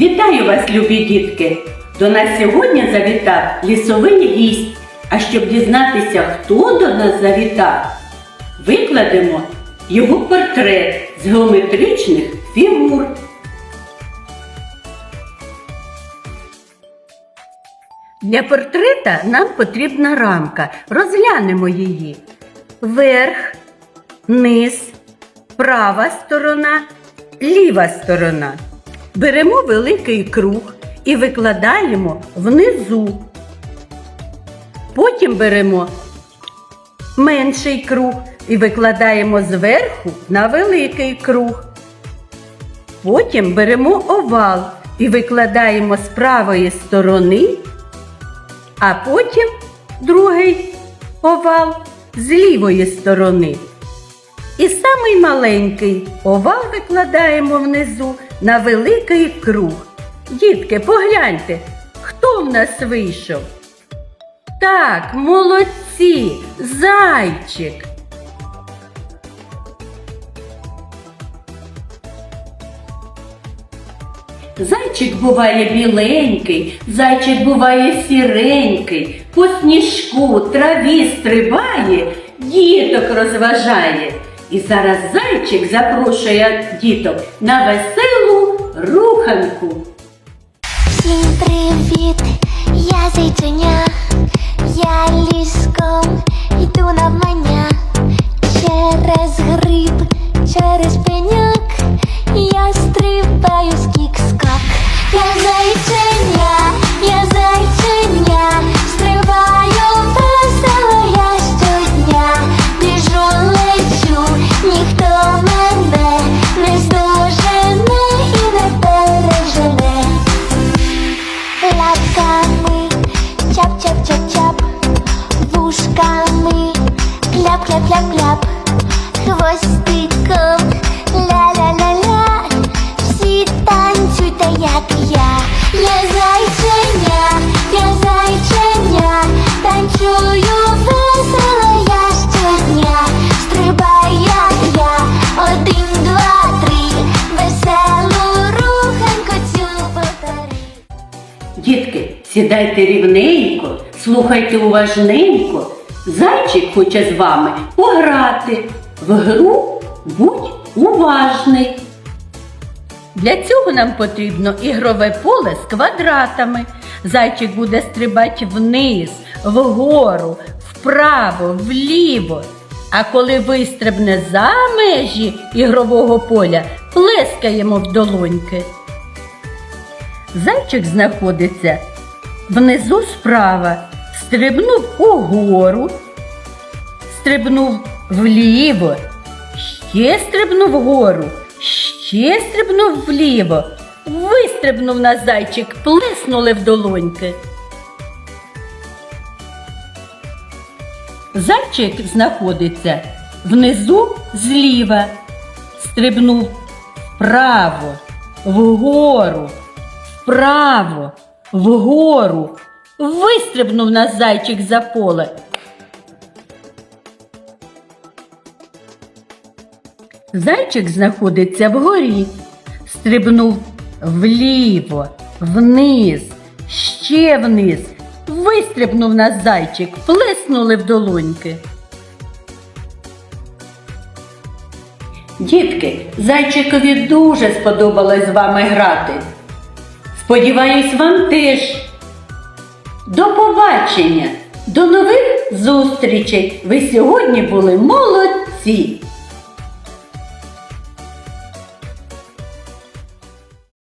Вітаю вас, любі дітки! До нас сьогодні завітав лісовий гість. А щоб дізнатися, хто до нас завітав, викладемо його портрет з геометричних фігур. Для портрета нам потрібна рамка. Розглянемо її. Верх, низ, права сторона, ліва сторона. Беремо великий круг і викладаємо внизу. Потім беремо менший круг і викладаємо зверху на великий круг. Потім беремо овал і викладаємо з правої сторони, а потім другий овал з лівої сторони. І самий маленький овал викладаємо внизу на великий круг. Дітки, погляньте, хто в нас вийшов? Так, молодці, зайчик. Зайчик буває біленький, зайчик буває сіренький, по сніжку, траві стрибає, діток розважає. І зараз зайчик запрошує діток на веселу руханку. Всім привіт, я зайченя, я ліском йду навмання через гриб, через пеняк, я стрибаю скік-скак. Кляп-кляп-кляп-кляп, хвостиком ля-ля-ля-ля, всі танцюйте, як я. Я зайченя, я зайченя, танцюю весело я щодня, стрибай, як я, один, два, три, веселу руханку цю повтори. Дітки, сідайте рівненько, слухайте уважненько. Зайчик хоче з вами пограти. В гру будь уважний. Для цього нам потрібно ігрове поле з квадратами. Зайчик буде стрибати вниз, вгору, вправо, вліво. А коли вистрибне за межі ігрового поля, плескаємо в долоньки. Зайчик знаходиться внизу справа, стрибнув угору, стрибнув вліво, ще стрибнув вгору, ще стрибнув вліво, вистрибнув на зайчик, плеснули в долоньки. Зайчик знаходиться внизу зліва, стрибнув вправо, вгору, вправо, вгору, вистрибнув на зайчик за поле. Зайчик знаходиться вгорі, стрибнув вліво, вниз, ще вниз, вистрибнув на зайчик, плеснули в долоньки. Дітки, зайчикові дуже сподобалось з вами грати. Сподіваюсь, вам теж. До побачення, до нових зустрічей. Ви сьогодні були молодці!